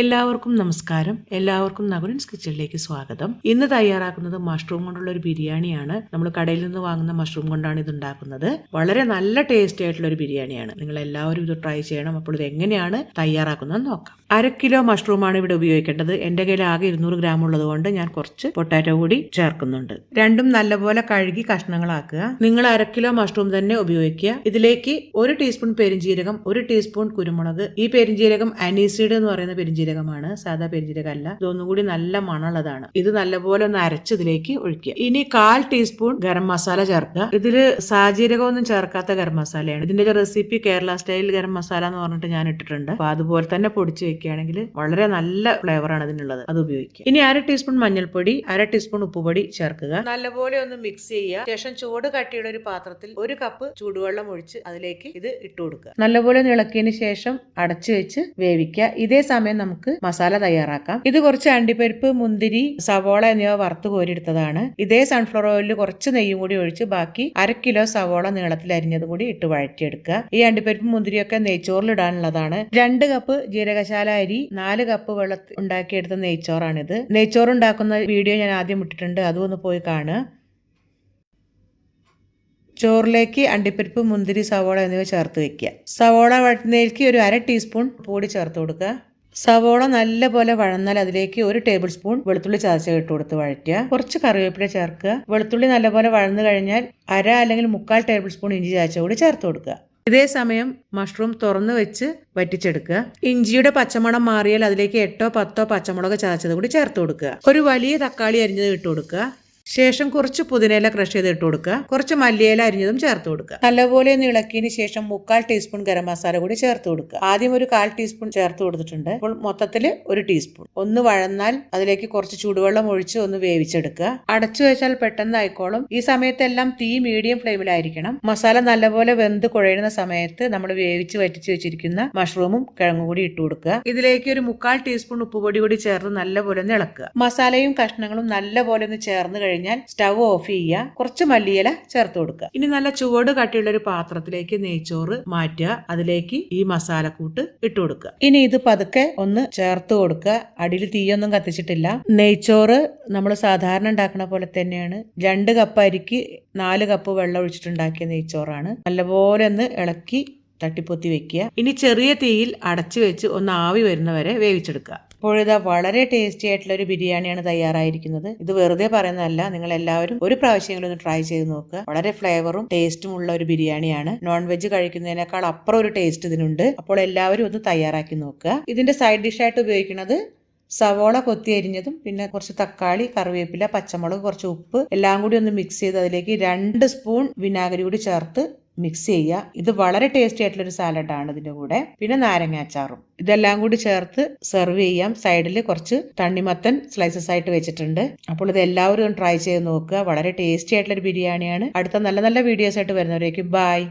എല്ലാവർക്കും നമസ്കാരം. എല്ലാവർക്കും നഗുരൻസ് കിച്ചണിലേക്ക് സ്വാഗതം. ഇന്ന് തയ്യാറാക്കുന്നത് മഷ്റൂം കൊണ്ടുള്ള ഒരു ബിരിയാണിയാണ്. നമ്മൾ കടയിൽ നിന്ന് വാങ്ങുന്ന മഷ്റൂം കൊണ്ടാണ് ഇത് ഉണ്ടാക്കുന്നത്. വളരെ നല്ല ടേസ്റ്റി ആയിട്ടുള്ള ഒരു ബിരിയാണിയാണ്. നിങ്ങൾ എല്ലാവരും ഇത് ട്രൈ ചെയ്യണം. അപ്പോൾ ഇത് എങ്ങനെയാണ് തയ്യാറാക്കുന്നത് നോക്കാം. അര കിലോ മഷ്റൂമാണ് ഇവിടെ ഉപയോഗിക്കേണ്ടത്. എന്റെ കയ്യിൽ ആകെ ഇരുന്നൂറ് ഗ്രാം ഉള്ളത് കൊണ്ട് ഞാൻ കുറച്ച് പൊട്ടാറ്റോ കൂടി ചേർക്കുന്നുണ്ട്. രണ്ടും നല്ലപോലെ കഴുകി കഷ്ണങ്ങളാക്കുക. നിങ്ങൾ അര കിലോ മഷ്റൂം തന്നെ ഉപയോഗിക്കുക. ഇതിലേക്ക് ഒരു ടീസ്പൂൺ പെരിഞ്ജീരകം ഒരു ടീസ്പൂൺ കുരുമുളക് ഈ പെരിഞ്ജീരകം അനീസീഡ് എന്ന് പറയുന്ന പെരിഞ്ജീരകമാണ് സാധാ പെരിഞ്ജീരകം അല്ല ഇതൊന്നും കൂടി നല്ല മണമുള്ളതാണ്. ഇത് നല്ലപോലെ ഒന്ന് അരച്ച് ഇതിലേക്ക് ഒഴിക്കുക. ഇനി കാൽ ടീസ്പൂൺ ഗരം മസാല ചേർക്കുക. ഇതിൽ സാജീരകമൊന്നും ചേർക്കാത്ത ഗരം മസാലയാണ്. ഇതിന്റെ റെസിപ്പി കേരള സ്റ്റൈൽ ഗരം മസാല എന്ന് പറഞ്ഞിട്ട് ഞാൻ ഇട്ടിട്ടുണ്ട്. അപ്പൊ അതുപോലെ തന്നെ പൊടിച്ച് വെക്കുകയാണെങ്കിൽ വളരെ നല്ല ഫ്ലേവറാണ് ഇതിനുള്ളത്. അത് ഉപയോഗിക്കുക. ഇനി അര ടീസ്പൂൺ മഞ്ഞൾപ്പൊടി അര ടീസ്പൂൺ ഉപ്പുപൊടി ചേർക്കുക. നല്ലപോലെ ഒന്ന് മിക്സ് ചെയ്യുക. ശേഷം ചൂട് കട്ടിയുള്ള ഒരു പാത്രത്തിൽ ഒരു കപ്പ് ചൂടുവെള്ളം ഒഴിച്ച് അതിലേക്ക് ഇത് ഇട്ട് കൊടുക്കുക. നല്ലപോലെ ഇളക്കിയതിന് ശേഷം അടച്ചു വെച്ച് വേവിക്കുക. ഇതേ സമയം നമുക്ക് മസാല തയ്യാറാക്കാം. ഇത് കുറച്ച് അണ്ടിപ്പരിപ്പ് മുന്തിരി സവോള എന്നിവ വറുത്ത് കോരിയെടുത്തതാണ്. ഇതേ സൺഫ്ലവർ ഓയിലിൽ കുറച്ച് നെയ്യും കൂടി ഒഴിച്ച് ബാക്കി അര കിലോ സവോള നീളത്തിൽ അരിഞ്ഞത് കൂടി ഇട്ട് വഴറ്റിയെടുക്കുക. ഈ അണ്ടിപ്പരിപ്പ് മുന്തിരിയൊക്കെ നെയ്ച്ചോറിൽ ഇടാനുള്ളതാണ് രണ്ട് കപ്പ് ജീരകശാല അരി നാല് കപ്പ് വെള്ളത്തിൽ ഉണ്ടാക്കിയെടുത്ത നെയ്ച്ചോറാണിത്. നെയ്ച്ചോറ് ഉണ്ടാക്കുന്ന വീഡിയോ ഞാൻ ആദ്യം ഇട്ടിട്ടുണ്ട്. അതും ഒന്ന് പോയി കാണുക. ചോറിലേക്ക് അണ്ടിപ്പരിപ്പ് മുന്തിരി സവോള എന്നിവ ചേർത്ത് വെക്കുക. സവോള വഴറ്റുന്നതിലേക്ക് ഒരു അര ടീസ്പൂൺ പൊടി ചേർത്ത് കൊടുക്കുക. സവോള നല്ലപോലെ വഴന്നാൽ അതിലേക്ക് ഒരു ടേബിൾ സ്പൂൺ വെളുത്തുള്ളി ചതച്ച ഇട്ട് കൊടുത്ത് വഴറ്റുക. കുറച്ച് കറിവേപ്പില ചേർക്കുക. വെളുത്തുള്ളി നല്ലപോലെ വഴന്നു കഴിഞ്ഞാൽ അര അല്ലെങ്കിൽ മുക്കാൽ ടേബിൾ സ്പൂൺ ഇഞ്ചി ചതച്ച കൂടി ചേർത്ത് കൊടുക്കുക. ഇതേ സമയം മഷ്റൂം തുറന്നു വെച്ച് വറ്റിച്ചെടുക്കുക. ഇഞ്ചിയുടെ പച്ചമണം മാറിയാൽ അതിലേക്ക് എട്ടോ പത്തോ പച്ചമുളക് ചതച്ചത് കൂടി ചേർത്ത് കൊടുക്കുക. ഒരു വലിയ തക്കാളി അരിഞ്ഞത് ഇട്ട് കൊടുക്കുക. ശേഷം കുറച്ച് പുതിനയില ക്രഷ് ചെയ്ത് ഇട്ട് കൊടുക്കുക. കുറച്ച് മല്ലിയില അരിഞ്ഞതും ചേർത്ത് കൊടുക്കുക. നല്ലപോലെ ഒന്ന് ഇളക്കിയതിന് ശേഷം മുക്കാൽ ടീസ്പൂൺ ഗരം മസാല കൂടി ചേർത്ത് കൊടുക്കുക. ആദ്യം ഒരു കാൽ ടീസ്പൂൺ ചേർത്ത് കൊടുത്തിട്ടുണ്ട്. അപ്പോൾ മൊത്തത്തിൽ ഒരു ടീസ്പൂൺ ഒന്ന് വഴന്നാൽ അതിലേക്ക് കുറച്ച് ചൂടുവെള്ളം ഒഴിച്ച് ഒന്ന് വേവിച്ചെടുക്കുക. അടച്ചു വെച്ചാൽ പെട്ടെന്ന് ആയിക്കോളും. ഈ സമയത്തെല്ലാം തീ മീഡിയം ഫ്ലെയിമിലായിരിക്കണം മസാല നല്ലപോലെ വെന്ത് കുഴയുന്ന സമയത്ത് നമ്മൾ വേവിച്ച് വറ്റിച്ച് വെച്ചിരിക്കുന്ന മഷ്റൂമും കിഴങ്ങും കൂടി ഇട്ട് കൊടുക്കുക. ഇതിലേക്ക് ഒരു മുക്കാൽ ടീസ്പൂൺ ഉപ്പുപൊടി കൂടി ചേർത്ത് നല്ലപോലെ ഒന്ന് ഇളക്കുക. മസാലയും കഷ്ണങ്ങളും നല്ലപോലെ ഒന്ന് ചേർന്ന് കഴിഞ്ഞാൽ സ്റ്റവ് ഓഫ് ചെയ്യുക കുറച്ച് മല്ലിയില ചേർത്ത് കൊടുക്കുക. ഇനി നല്ല ചുവട് കട്ടിയുള്ള ഒരു പാത്രത്തിലേക്ക് നെയ്ച്ചോറ് മാറ്റുക. അതിലേക്ക് ഈ മസാലക്കൂട്ട് ഇട്ട് കൊടുക്കുക. ഇനി ഇത് പതുക്കെ ഒന്ന് ചേർത്ത് കൊടുക്കുക. അടിയിൽ തീയൊന്നും കത്തിച്ചിട്ടില്ല. നെയ്ച്ചോറ് നമ്മൾ സാധാരണ ഉണ്ടാക്കുന്ന പോലെ തന്നെയാണ്. രണ്ട് കപ്പ് അരിക്ക് നാല് കപ്പ് വെള്ളം ഒഴിച്ചിട്ടുണ്ടാക്കിയ നെയ്ച്ചോറാണ്. നല്ലപോലെ ഒന്ന് ഇളക്കി തട്ടിപ്പൊത്തി വെക്കുക. ഇനി ചെറിയ തീയിൽ അടച്ചു വെച്ച് ഒന്ന് ആവി വരുന്നവരെ വേവിച്ചെടുക്കുക. ഇപ്പോഴിതാ വളരെ ടേസ്റ്റി ആയിട്ടുള്ള ഒരു ബിരിയാണിയാണ് തയ്യാറായിരിക്കുന്നത്. ഇത് വെറുതെ പറയുന്നതല്ല നിങ്ങൾ എല്ലാവരും ഒരു പ്രാവശ്യമെങ്കിലും ഒന്ന് ട്രൈ ചെയ്ത് നോക്കുക. വളരെ ഫ്ലേവറും ടേസ്റ്റും ഉള്ള ഒരു ബിരിയാണിയാണ്. നോൺ വെജ് കഴിക്കുന്നതിനേക്കാൾ അപ്പുറം ഒരു ടേസ്റ്റ് ഇതിനുണ്ട്. അപ്പോൾ എല്ലാവരും ഒന്ന് തയ്യാറാക്കി നോക്കുക. ഇതിന്റെ സൈഡ് ഡിഷായിട്ട് ഉപയോഗിക്കുന്നത് സവോള കൊത്തി അരിഞ്ഞതും പിന്നെ കുറച്ച് തക്കാളി കറിവേപ്പില പച്ചമുളക് കുറച്ച് ഉപ്പ് എല്ലാം കൂടി ഒന്ന് മിക്സ് ചെയ്ത് അതിലേക്ക് രണ്ട് സ്പൂൺ വിനാഗിരി കൂടി ചേർത്ത് മിക്സ് ചെയ്യുക. ഇത് വളരെ ടേസ്റ്റി ആയിട്ടുള്ള ഒരു സാലഡാണ് ഇതിന്റെ കൂടെ. പിന്നെ നാരങ്ങ അച്ചാറും. ഇതെല്ലാം കൂടി ചേർത്ത് സെർവ് ചെയ്യാം. സൈഡിൽ കുറച്ച് തണ്ണിമത്തൻ സ്ലൈസസ് ആയിട്ട് വെച്ചിട്ടുണ്ട്. അപ്പോൾ ഇത് എല്ലാവരും ട്രൈ ചെയ്ത് നോക്കുക. വളരെ ടേസ്റ്റി ആയിട്ടുള്ള ഒരു ബിരിയാണിയാണ്. അടുത്ത നല്ല നല്ല വീഡിയോസ് ആയിട്ട് വരുന്നവരേക്കും ബൈ